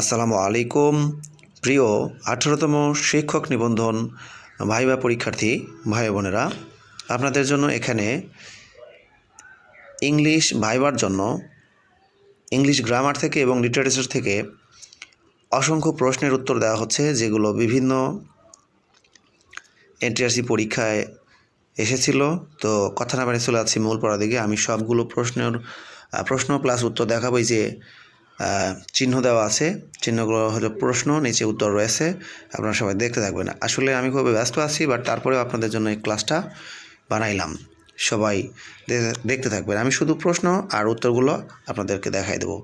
আসসালামু আলাইকুম প্রিয় আঠারোতম শিক্ষক নিবন্ধন বা পরীক্ষার্থী ভাই বোনেরা আপনাদের জন্য এখানে ইংলিশ ভাইবার জন্য ইংলিশ গ্রামার থেকে এবং লিটারেচার থেকে অসংখ্য প্রশ্নের উত্তর দেওয়া হচ্ছে যেগুলো বিভিন্ন এনটিআরসি পরীক্ষায় এসেছিল তো কথা না বাড়ি চলে আছি মূল পড়া দিকে আমি সবগুলো প্রশ্নের প্রশ্ন প্লাস উত্তর দেখাবই যে চিহ্ন দেওয়া আছে চিহ্নগুলো হলো প্রশ্ন নিচে উত্তর রয়েছে আপনারা সবাই দেখতে থাকবেন আসলে আমি খুবই ব্যস্ত আছি বাট তারপরেও আপনাদের জন্য এই ক্লাসটা বানাইলাম সবাই দেখতে থাকবেন আমি শুধু প্রশ্ন আর উত্তরগুলো আপনাদেরকে দেখাই দেবো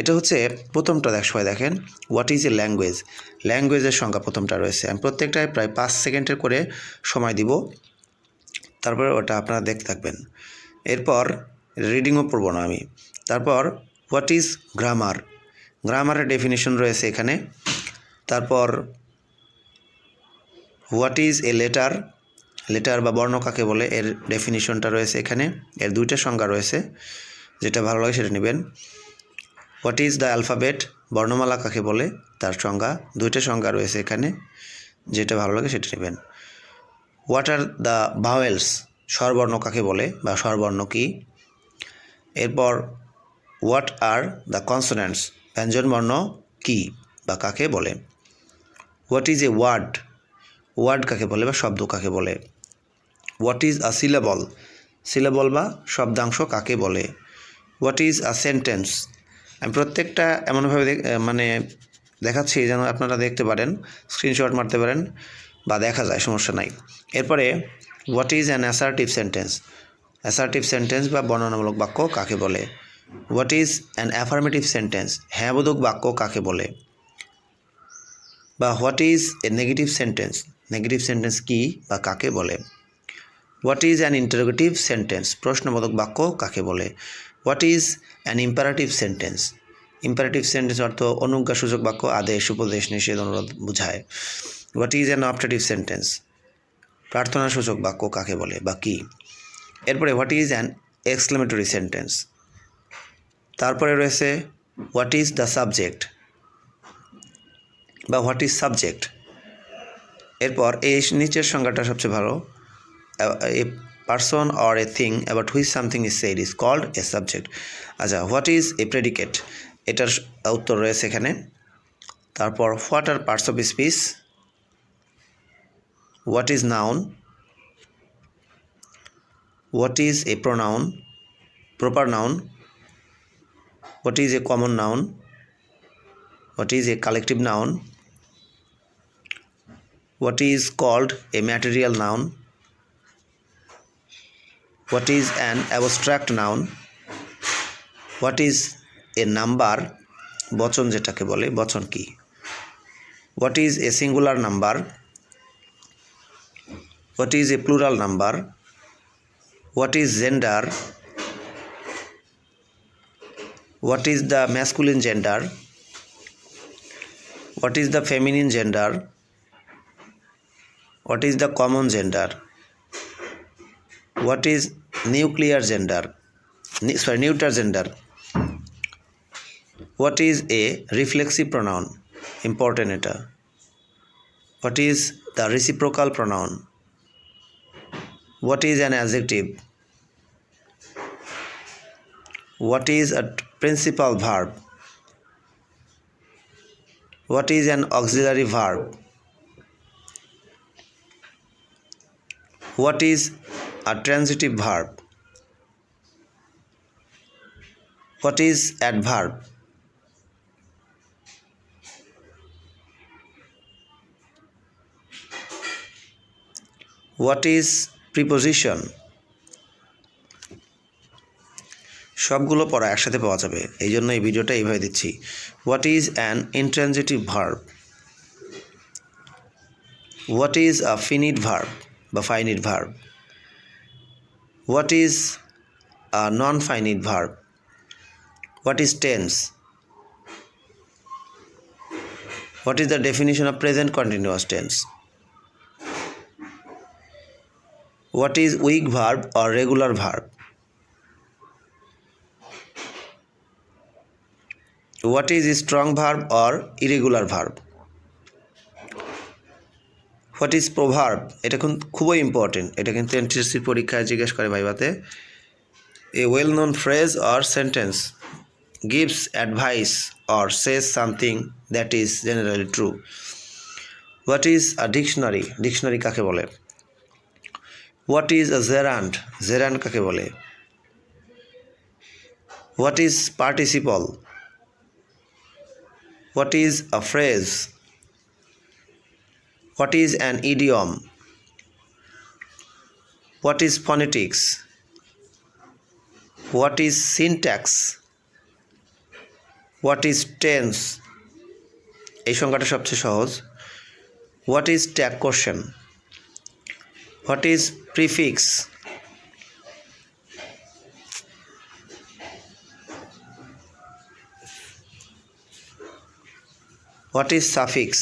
এটা হচ্ছে প্রথমটা দেখ সবাই দেখেন হোয়াট ইজ এ ল্যাঙ্গুয়েজ ল্যাঙ্গুয়েজের সংখ্যা প্রথমটা রয়েছে আমি প্রত্যেকটায় প্রায় পাঁচ সেকেন্ডের করে সময় দিব তারপরে ওটা আপনারা দেখতে থাকবেন এরপর রিডিংও পড়ব না আমি তারপর হোয়াট ইজ গ্রামার গ্রামারের ডেফিনেশন রয়েছে এখানে তারপর what is a letter letter বা বর্ণ কাকে বলে এর ডেফিনিশনটা রয়েছে এখানে এর দুইটা সংজ্ঞা রয়েছে যেটা ভালো লাগে সেটা নেবেন হোয়াট ইজ দ্য অ্যালফাবেট বর্ণমালা কাকে বলে তার সংজ্ঞা দুইটা সংজ্ঞা রয়েছে এখানে যেটা ভালো লাগে সেটা নেবেন হোয়াট আর দ্য ভাওয়েলস স্বরবর্ণ কাকে বলে বা স্বরবর্ণ কী এরপর হোয়াট আর দ্য কনসোনেন্টস ব্যঞ্জনবর্ণ কি বা কাকে বলে what is a word word কাকে বলে বা শব্দ কাকে বলে what is a syllable syllable বা শব্দাংশ কাকে বলে হোয়াট ইজ আ সেন্টেন্স আমি প্রত্যেকটা এমনভাবে মানে দেখাচ্ছি যেন আপনারা দেখতে পারেন স্ক্রিনশট মারতে পারেন বা দেখা যায় সমস্যা নাই এরপরে what is an assertive sentence assertive sentence বা বর্ণনামূলক বাক্য কাকে বলে what is an affirmative sentence হ্যাঁবোধক বাক্য কাকে বলে বা what is a negative sentence negative sentence কী বা কাকে বলে what is an interrogative sentence প্রশ্নবোধক বাক্য কাকে বলে what is an imperative sentence imperative sentence অর্থ অনুজ্ঞাসূচক বাক্য আদেশ উপদেশ নিষেধ অনুরোধ বুঝায় what is an optative sentence প্রার্থনাসূচক বাক্য কাকে বলে বা কী এরপরে what is an exclamatory sentence তারপরে রয়েছে হোয়াট ইজ দ্য সাবজেক্ট বা হোয়াট ইজ সাবজেক্ট এরপর এই নিচের সংজ্ঞাটা সবচেয়ে ভালো a person or a thing about who's something is said is called a subject আচ্ছা হোয়াট ইজ এ প্রেডিকেট এটার উত্তর রয়েছে এখানে তারপর what are parts of speech what is noun what is a pronoun proper noun what is a common noun what is a collective noun what is called a material noun what is an abstract noun what is a number বচন যেটাকে বলে বচন কি what is a singular number what is a plural number what is gender What is the masculine gender? What is the feminine gender? What is the common gender? What is nuclear gender? Neuter gender. What is a reflexive pronoun? Important eta. What is the reciprocal pronoun? What is an adjective? What is a Principal verb. What is an auxiliary verb? What is a transitive verb? What is adverb? What is preposition? সবগুলো পড়া একসাথে পাওয়া যাবে এই জন্য এই ভিডিওটা এইভাবে দিচ্ছি what is an intransitive verb what is a finite verb বা finite verb what is a non finite verb what is tense what is the definition of present continuous tense what is weak verb or regular verb what is strong verb or irregular verb what is proverb এটা কিন্তু খুবই important এটা কিন্তু এনটিএসসির পরীক্ষায় জিজ্ঞেস করে ভাইবাতে a well known phrase or sentence gives advice or says something that is generally true what is a dictionary dictionary কাকে বলে what is a gerund gerund কাকে বলে what is participle what is a phrase what is an idiom what is phonetics what is syntax what is tense এই সংখ্যাটা সবচেয়ে সহজ what is tag question what is prefix What is suffix?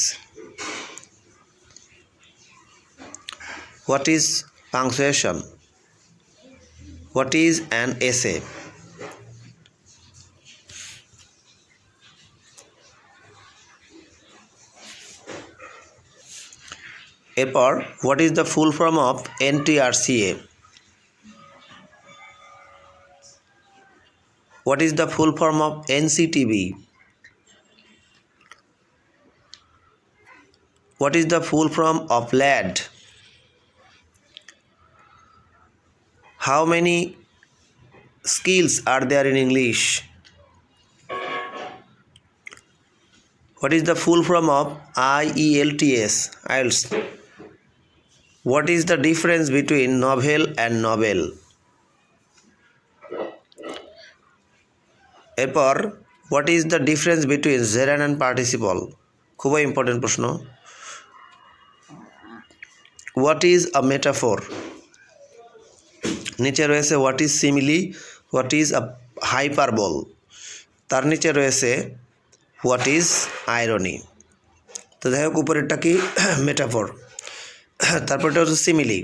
What is punctuation? What is an essay? Or what is the full form of NTRCA? What is the full form of NCTB? What is the full form of lad how many skills are there in English what is the full form of IELTS IELTS what is the difference between novel and novel এরপর what is the difference between gerund and participle খুবই important প্রশ্ন what is a metaphor নিচে রয়েছে what is simile what is a hyperbole তার নিচে রয়েছে what is irony তো যাই হোক উপরেরটা কি মেটাফোর তারপরটা হচ্ছে সিমিলি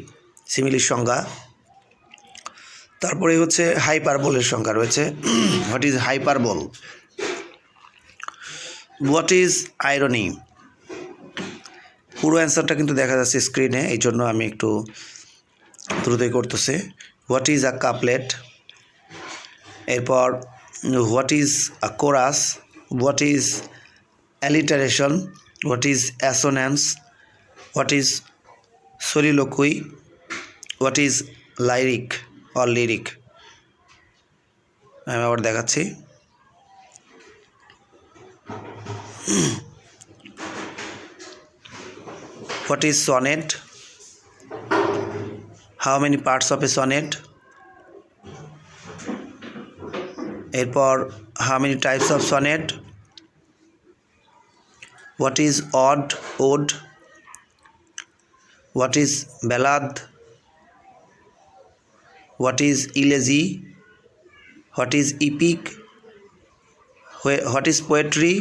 সিমিলির সংজ্ঞা তারপরে হচ্ছে হাইপারবলের সংখ্যা রয়েছে what is hyperbole what is irony পুরো অ্যান্সারটা কিন্তু দেখা যাচ্ছে স্ক্রিনে এই জন্য আমি একটু দ্রুতই করতেছি হোয়াট ইজ আ কাপলেট এরপর what is a chorus what is alliteration what is assonance what is soliloquy what is lyric or lyric আমি আবার দেখাচ্ছি What is sonnet? How many parts of a sonnet? Erpor, how many types of sonnet? What is ode? What is ballad? What is elegy? What is epic? What is poetry?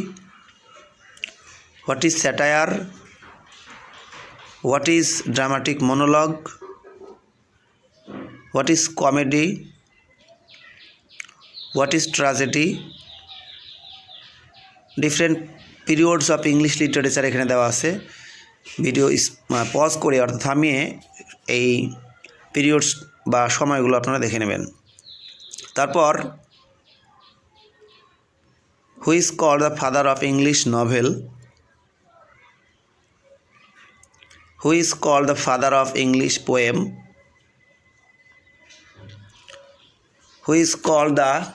What is satire? What is dramatic monologue what is comedy what is tragedy different periods of English literature এখানে দেওয়া আছে video pause করে অর্থাৎ থামিয়ে এই periods বা সময়গুলো আপনারা দেখে নেবেন তারপর who's call the father of English novel who is called the father of English poem, who is called the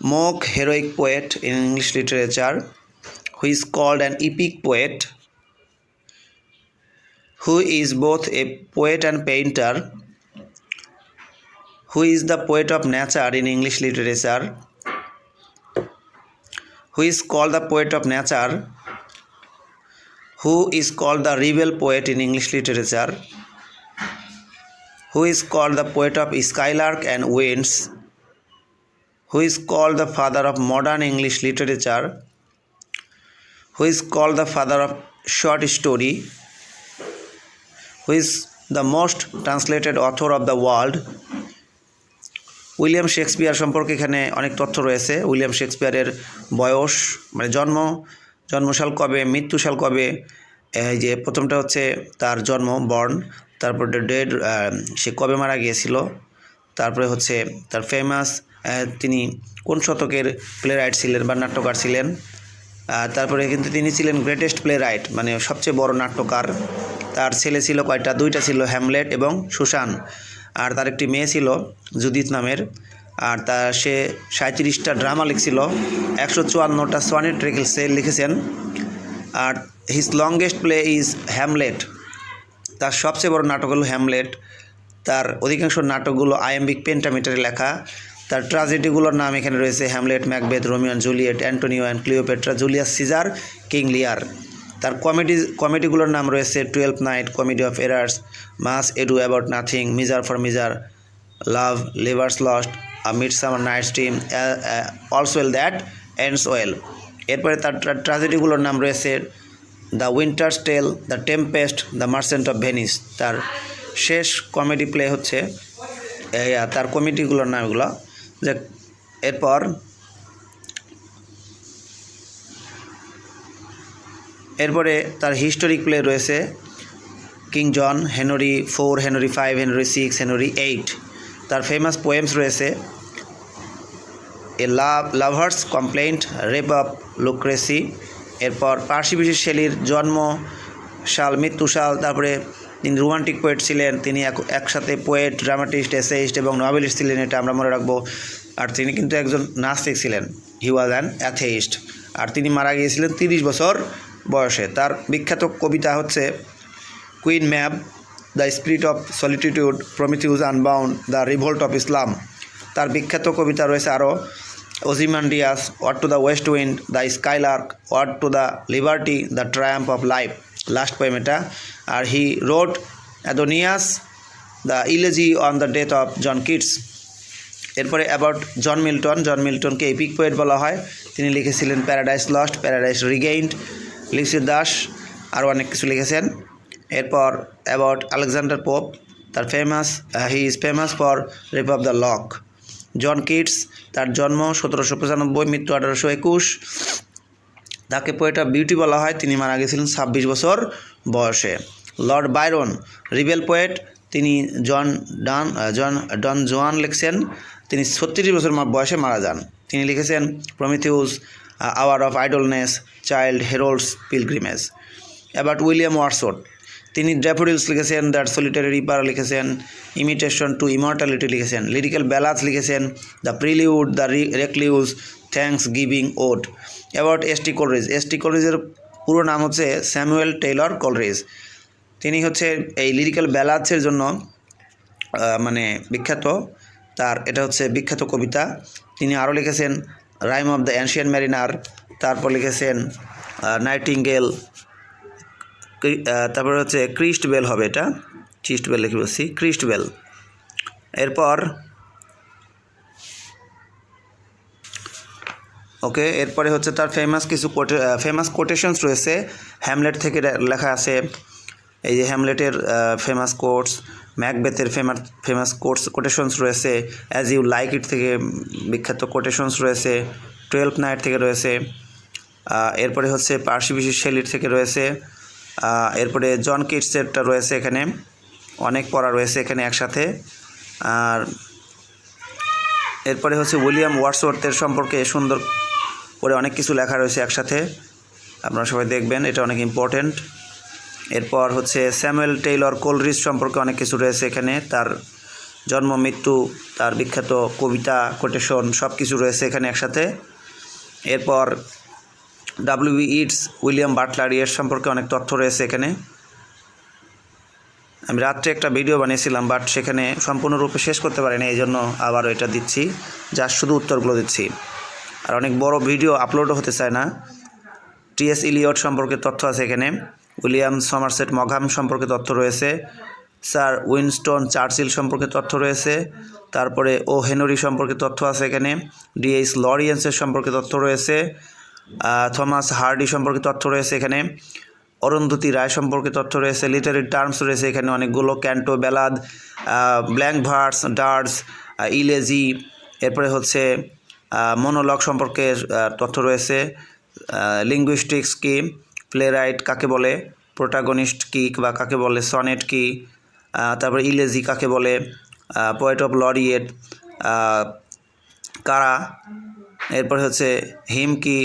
mock heroic poet in English literature, who is called an epic poet, who is both a poet and painter, who is the poet of nature in English literature, who is called the poet of nature, who is call the rebel poet in English literature who is call the poet of skylark and winds who is call the father of modern English literature who is call the father of short story who is the most translated author of the world William Shakespeare সম্পর্কে এখানে অনেক তথ্য রয়েছে William শেক্সপিয়ারের বয়স মানে জন্ম জন্মসাল কবে মৃত্যুশাল কবে এই যে প্রথমটা হচ্ছে তার জন্ম বর্ণ তারপর ডেড সে কবে মারা গিয়েছিল তারপরে হচ্ছে তার ফেমাস তিনি কোন শতকের প্লে রাইট ছিলেন বা নাট্যকার ছিলেন তারপরে কিন্তু তিনি ছিলেন গ্রেটেস্ট প্লে রাইট মানে সবচেয়ে বড় নাট্যকার তার ছেলে ছিল কয়টা দুইটা ছিল হ্যামলেট এবং সুশান আর তার একটি মেয়ে ছিল জুদিত নামের আর তা সে সাঁত্রিশটা ড্রামা লিখছিল একশো চুয়ান্নটা সোয়ানেট রেখেছে লিখেছেন আর his longest play is Hamlet তার সবচেয়ে বড় নাটক হলো হ্যামলেট তার অধিকাংশ নাটকগুলো আইএমবিক পেন্টামিটারে লেখা তার ট্রাজেডিগুলোর নাম এখানে রয়েছে Hamlet Macbeth Romeo and Juliet Antonio and Cleopatra Julius Caesar King Lear তার কমেডি কমেডিগুলোর নাম রয়েছে twelve night comedy of errors much ado about nothing measure for measure love labour's lost midsummer night's dream all's well that ends well এরপরে তার ট্র্যাজেডিগুলোর নাম রয়েছে the winter's tale the tempest the merchant of Venice তার শেষ comedy play হচ্ছে তার কমেডিগুলোর নামগুলো যে এরপর এরপরে তার হিস্টোরিক প্লে রয়েছে King John Henry four Henry five Henry six Henry eight তার ফেমাস পোয়েমস রয়েছে a love lover's complaint rape of Lucrece এরপর পার্সি বিশেষ শেলির জন্ম সাল মৃত্যু সাল তারপরে তিনি রোমান্টিক পোয়েট ছিলেন তিনি একসাথে পোয়েট ড্রামাটিস্ট এসেইস্ট এবং নভেলিস্ট ছিলেন এটা আমরা মনে রাখবো আর তিনি কিন্তু একজন নাস্তিক ছিলেন হি ওয়াজ অ্যান অ্যাথেইস্ট আর তিনি মারা গিয়েছিলেন তিরিশ বছর বয়সে তার বিখ্যাত কবিতা হচ্ছে Queen Mab the spirit of solitude Prometheus unbound the revolt of Islam তার বিখ্যাত কবিতা রয়েছে আরও Ozymandias ode to the west wind the skylark ode to the liberty the triumph of life last poem এটা আর he wrote Adonais the elegy on the death of John Keats এরপরে about John Milton John মিল্টনকে epic poet বলা হয় তিনি লিখেছিলেন Paradise Lost Paradise Regained Lycidas আরও অনেক কিছু লিখেছেন এরপর অ্যাবাউট আলেকজান্ডার পোপ তার famous he is famous for rape of the lock John Keats তার জন্ম সতেরোশো পঁচানব্বই মৃত্যু আঠারোশো একুশ তাকে পোয়েটা বিউটি বলা হয় তিনি মারা গেছিলেন ছাব্বিশ বছর বয়সে লর্ড বাইরন রিবেল পোয়েট তিনি জন ডান জন ডন জোয়ান লিখছেন তিনি ছত্রিশ বছর বয়সে মারা যান তিনি লিখেছেন Prometheus hour of idleness Childe Harold's pilgrimage about William Wordsworth তিনি ড্যাফোডিলস লিখেছেন দ্যাট সলিটারি রিপার লিখেছেন ইমিটেশন টু ইমর্টালিটি লিখেছেন লিরিক্যাল ব্যালাস লিখেছেন the prelude the recluse thanksgiving ode about S T Coleridge S T কলরেজের পুরো নাম হচ্ছে Samuel Taylor কলরেজ তিনি হচ্ছে এই লিরিক্যাল ব্যালাসের জন্য মানে বিখ্যাত তার এটা হচ্ছে বিখ্যাত কবিতা তিনি আরও লিখেছেন rime of the ancient mariner তারপর লিখেছেন নাইটিঙ্গেল তারপরে হচ্ছে ক্রিস্ট বেল হবে এটা ক্রিস্ট বেল লিখে বলছি ক্রিস্ট বেল এরপর ওকে এরপরে হচ্ছে তার ফেমাস কিছু কোটে ফেমাস কোটেশনস রয়েছে হ্যামলেট থেকে লেখা আছে এই যে হ্যামলেটের ফেমাস কোর্টস ম্যাকবেথের ফেমাস ফেমাস কোর্টস কোটেশনস রয়েছে অ্যাজ ইউ লাইক ইট থেকে বিখ্যাত কোটেশনস রয়েছে টুয়েলভ নাইট থেকে রয়েছে এরপরে হচ্ছে পার্সি বিশি শেলির থেকে রয়েছে এরপরে জন কিটসেরটা রয়েছে এখানে অনেক পড়া রয়েছে এখানে একসাথে আর এরপরে হচ্ছে উইলিয়াম ওয়ার্ডসওয়ার্থের সম্পর্কে সুন্দর করে অনেক কিছু লেখা রয়েছে একসাথে আপনারা সবাই দেখবেন এটা অনেক ইম্পর্টেন্ট এরপর হচ্ছে স্যামুয়েল টেইলর কোলরিজ সম্পর্কে অনেক কিছু রয়েছে এখানে তার জন্ম মৃত্যু তার বিখ্যাত কবিতা কোটেশন সব কিছু রয়েছে এখানে একসাথে এরপর ডাব্লিউবি ইটস উইলিয়াম বাটলার এর সম্পর্কে অনেক তথ্য রয়েছে এখানে আমি রাত্রে একটা ভিডিও বানিয়েছিলাম বাট সেখানে সম্পূর্ণরূপে শেষ করতে পারিনি এই জন্য আবারও এটা দিচ্ছি যার শুধু উত্তরগুলো দিচ্ছি আর অনেক বড় ভিডিও আপলোডও হতে চায় না টিএস ইলিয়ট সম্পর্কে তথ্য আছে এখানে উইলিয়াম সমারসেট মঘাম সম্পর্কে তথ্য রয়েছে স্যার উইনস্টন চার্চিল সম্পর্কে তথ্য রয়েছে তারপরে ও হেনরি সম্পর্কে তথ্য আছে এখানে ডিএইচ লরিয়েন্সের সম্পর্কে তথ্য রয়েছে থমাস হার্ডি সম্পর্কে তথ্য রয়েছে এখানে অরন্ধতি রায় সম্পর্কে তথ্য রয়েছে লিটারি টার্মস রয়েছে এখানে অনেকগুলো canto ballad blank verse DARS elegy এরপরে হচ্ছে মনোলগ সম্পর্কে তথ্য রয়েছে লিঙ্গুইস্টিক্স কি প্লেরাইট কাকে বলে প্রোটাগনিস্ট কি বা কাকে বলে সনেট কি তারপরে ইলেজি কাকে বলে পোয়েট অফ লরিয়েট কারা এরপরে হচ্ছে হিম কি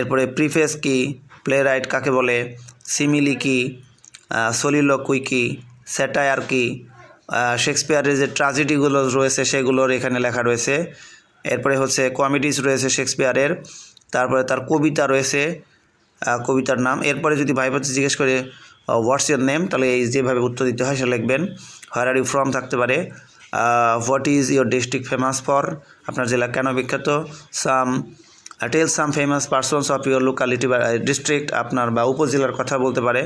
এরপরে প্রিফেস কি প্লে রাইট কাকে বলে সিমিলি কি কুই কি স্যাটায়ার কি শেক্সপিয়ারের যে ট্রাজেডিগুলো রয়েছে সেগুলোর এখানে লেখা রয়েছে এরপরে হচ্ছে কমেডিস রয়েছে শেক্সপিয়ারের তারপরে তার কবিতা রয়েছে কবিতার নাম এরপরে যদি ভাইপাতে জিজ্ঞেস করে হোয়াটস ইয়ার নেম তাহলে এই যেভাবে উত্তর দিতে হয় সেটা লিখবেন হোয়ার আর ইউ ফ্রম থাকতে পারে what is your district famous for আপনার জেলা কেন বিখ্যাত some tell some famous persons of your locality বা ডিস্ট্রিক্ট uh, আপনার বা উপজেলার কথা বলতে পারে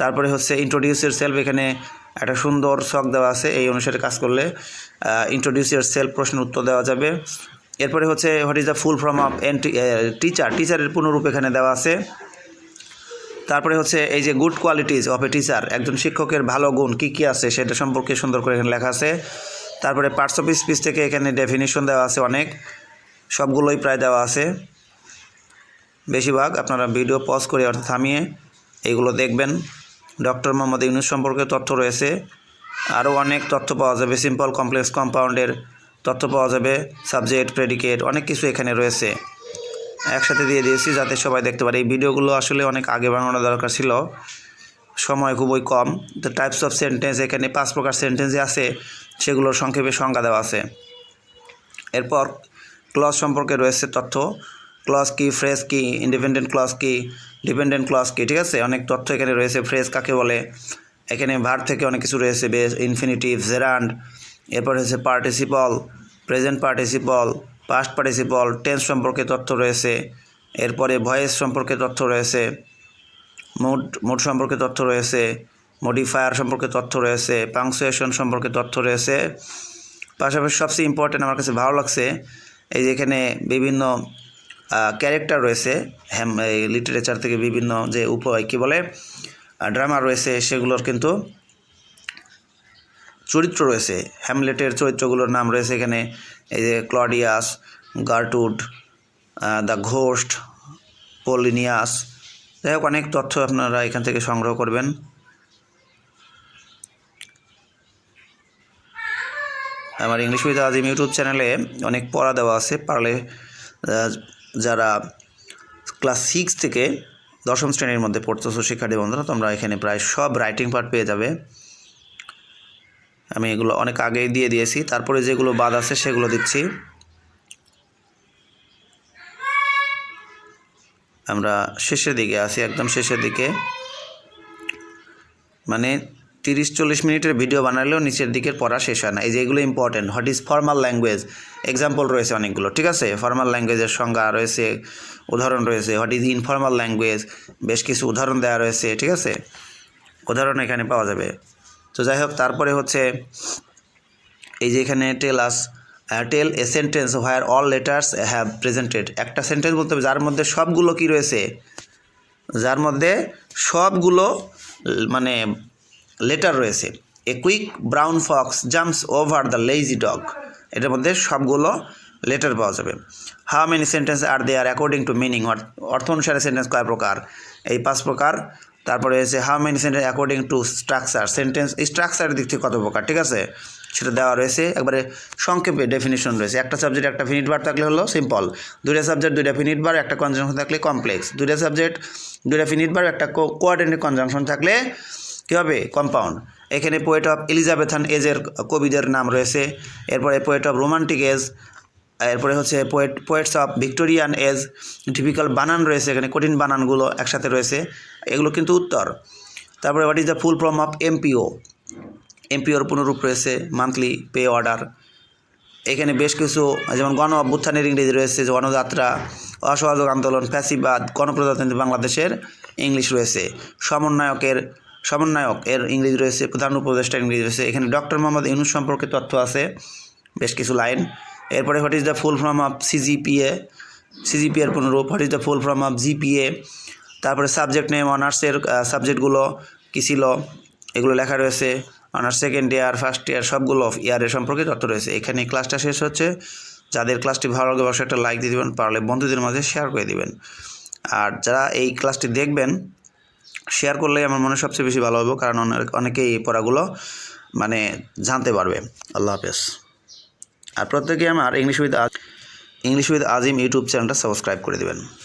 তারপরে হচ্ছে ইন্ট্রোডিউস ইউর সেলফ এখানে একটা সুন্দর শখ দেওয়া আছে এই অনুসারে কাজ করলে ইন্ট্রোডিউস ইউর সেলফ প্রশ্নের উত্তর দেওয়া যাবে এরপরে হচ্ছে what is the full form of an teacher টিচারের পূর্ণরূপ এখানে দেওয়া আছে তারপরে হচ্ছে এই যে good qualities of a teacher একজন শিক্ষকের ভালো গুণ কী কী আছে সেটা সম্পর্কে সুন্দর করে এখানে লেখা আছে তারপরে পার্টস অফ স্পিচ থেকে এখানে ডেফিনেশন দেওয়া আছে অনেক সবগুলোই প্রায় দেওয়া আছে বেশিরভাগ আপনারা ভিডিও পজ করে অর্থাৎ থামিয়ে এইগুলো দেখবেন ডক্টর মোহাম্মদ ইউনুস সম্পর্কে তথ্য রয়েছে আরও অনেক তথ্য পাওয়া যাবে সিম্পল কমপ্লেক্স কম্পাউন্ডের তথ্য পাওয়া যাবে সাবজেক্ট প্রেডিকেট অনেক কিছু এখানে রয়েছে একসাথে দিয়ে দিয়েছি যাতে সবাই দেখতে পারে এই ভিডিওগুলো আসলে অনেক আগে বানানো দরকার ছিল সময় খুবই কম তো টাইপস অফ সেন্টেন্স এখানে পাঁচ প্রকার সেন্টেন্স আছে সেগুলোর সংক্ষেপে সংজ্ঞা দেওয়া আছে এরপর ক্লস সম্পর্কে রয়েছে তথ্য ক্লাস কি ফ্রেশ কি ইন্ডিপেন্ডেন্ট ক্লাস কি ডিপেন্ডেন্ট ক্লাস কি ঠিক আছে অনেক তথ্য এখানে রয়েছে ফ্রেশ কাকে বলে এখানে ভার থেকে অনেক কিছু রয়েছে বেস ইনফিনিটিভ জেরান্ড এরপর হয়েছে participle present participle past participle tense সম্পর্কে তথ্য রয়েছে এরপরে ভয়েস সম্পর্কে তথ্য রয়েছে মুড মুড সম্পর্কে তথ্য রয়েছে মডিফায়ার সম্পর্কে তথ্য রয়েছে পাংসুয়েশন সম্পর্কে তথ্য রয়েছে পাশাপাশি সবচেয়ে ইম্পর্টেন্ট আমার কাছে ভালো লাগছে এই যেখানে বিভিন্ন ক্যারেক্টার রয়েছে হ্যাম এই লিটারেচার থেকে বিভিন্ন যে উপ কী বলে ড্রামা রয়েছে সেগুলোর কিন্তু চরিত্র রয়েছে হ্যামলেটের চরিত্রগুলোর নাম রয়েছে এখানে এই যে ক্লডিয়াস গার্টুড দ্য ঘোস্ট পলিনিয়াস যাই হোক অনেক তথ্য আপনারা এখান থেকে সংগ্রহ করবেন আমার ইংলিশ উইথ আজিম ইউটিউব চ্যানেলে অনেক পড়া দেওয়া আছে পারলে যারা ক্লাস সিক্স থেকে দশম শ্রেণীর মধ্যে পড়তেছো শিক্ষার্থী বন্ধুরা তোমরা এখানে প্রায় সব রাইটিং পার্ট পেয়ে যাবে আমি এগুলো অনেক আগেই দিয়ে দিয়েছি তারপরে যেগুলো বাদ আছে সেগুলো দিচ্ছি আমরা শেষের দিকে আসি একদম শেষের দিকে মানে তিরিশ চল্লিশ মিনিটের ভিডিও বানালেও নিচের দিকের পড়া শেষ হয় না এই যে এগুলো important what is formal language example রয়েছে অনেকগুলো ঠিক আছে ফর্মাল ল্যাঙ্গুয়েজের সংজ্ঞা রয়েছে উদাহরণ রয়েছে হোয়াট ইজ ইনফর্মাল ল্যাঙ্গুয়েজ বেশ কিছু উদাহরণ দেওয়া রয়েছে ঠিক আছে উদাহরণ এখানে পাওয়া যাবে তো যাই হোক তারপরে হচ্ছে এই যে এখানে tell us tell a sentence where all letters have presented একটা সেন্টেন্স বলতে হবে যার মধ্যে সবগুলো কি রয়েছে যার মধ্যে সবগুলো মানে লেটার রয়েছে a quick brown fox jumps over the lazy dog এটার মধ্যে সবগুলো লেটার পাওয়া যাবে how many sentence are they are according to meaning অর্থ অনুসারে সেন্টেন্স কয় প্রকার এই পাঁচ প্রকার তারপরে হচ্ছে how many sentence according to structure sentence স্ট্রাকচারের দিক থেকে কত প্রকার ঠিক আছে সেটা দেওয়া রয়েছে একবারে সংক্ষেপে ডেফিনিশন রয়েছে একটা সাবজেক্ট একটা ফিনিট বার থাকলে হলো সিম্পল দুইটা সাবজেক্ট দুইটা ফিনিট বার একটা কনজাংশন থাকলে কমপ্লেক্স দুইটা সাবজেক্ট দুইটা ফিনিট বার একটা কোয়ার্ডিনেট কনজাংশন থাকলে কী হবে কম্পাউন্ড এখানে পোয়েট অফ এলিজাবেথান এজের কবিদের নাম রয়েছে এরপরে পোয়েট অফ রোমান্টিক এজ এরপরে হচ্ছে poet poets of Victorian age typical বানান রয়েছে এখানে কঠিন বানানগুলো একসাথে রয়েছে এগুলো কিন্তু উত্তর তারপরে what is the full form of MPO এমপিওর পুনরূপ রয়েছে মান্থলি পে অর্ডার এখানে বেশ কিছু যেমন গণ অভ্যুত্থানের ইংরেজি রয়েছে গণযাত্রা অসহযোগ আন্দোলন ফ্যাসিবাদ গণপ্রজাতন্ত্রী বাংলাদেশের ইংলিশ রয়েছে সমন্বয়কের সমন্বয়ক এর ইংরেজি রয়েছে প্রধান উপদেষ্টা ইংরেজি রয়েছে এখানে ডক্টর মোহাম্মদ ইউনুস সম্পর্কে তথ্য আছে বেশ কিছু লাইন এরপরে what is the full form of CGPA সিজিপিএর পুনরূপ what is the full form of GPA তারপরে সাবজেক্ট নেম অনার্সের সাবজেক্টগুলো কী ছিল এগুলো লেখা রয়েছে honours second year first year সবগুলো ইয়ারের সম্পর্কে তথ্য রয়েছে এখানে ক্লাসটা শেষ হচ্ছে যাদের ক্লাসটি ভালো লাগে অবশ্যই একটা লাইক দিয়ে দেবেন পারলে বন্ধুদের মাঝে শেয়ার করে দেবেন আর যারা এই ক্লাসটি দেখবেন শেয়ার করলে আমার মনে সবচেয়ে বেশি ভালো হবে কারণ অনেকেই এই পড়াগুলো মানে জানতে পারবে আল্লাহ হাফেজ আর প্রত্যেকে আমার English with English with Azim YouTube চ্যানেলটা সাবস্ক্রাইব করে দেবেন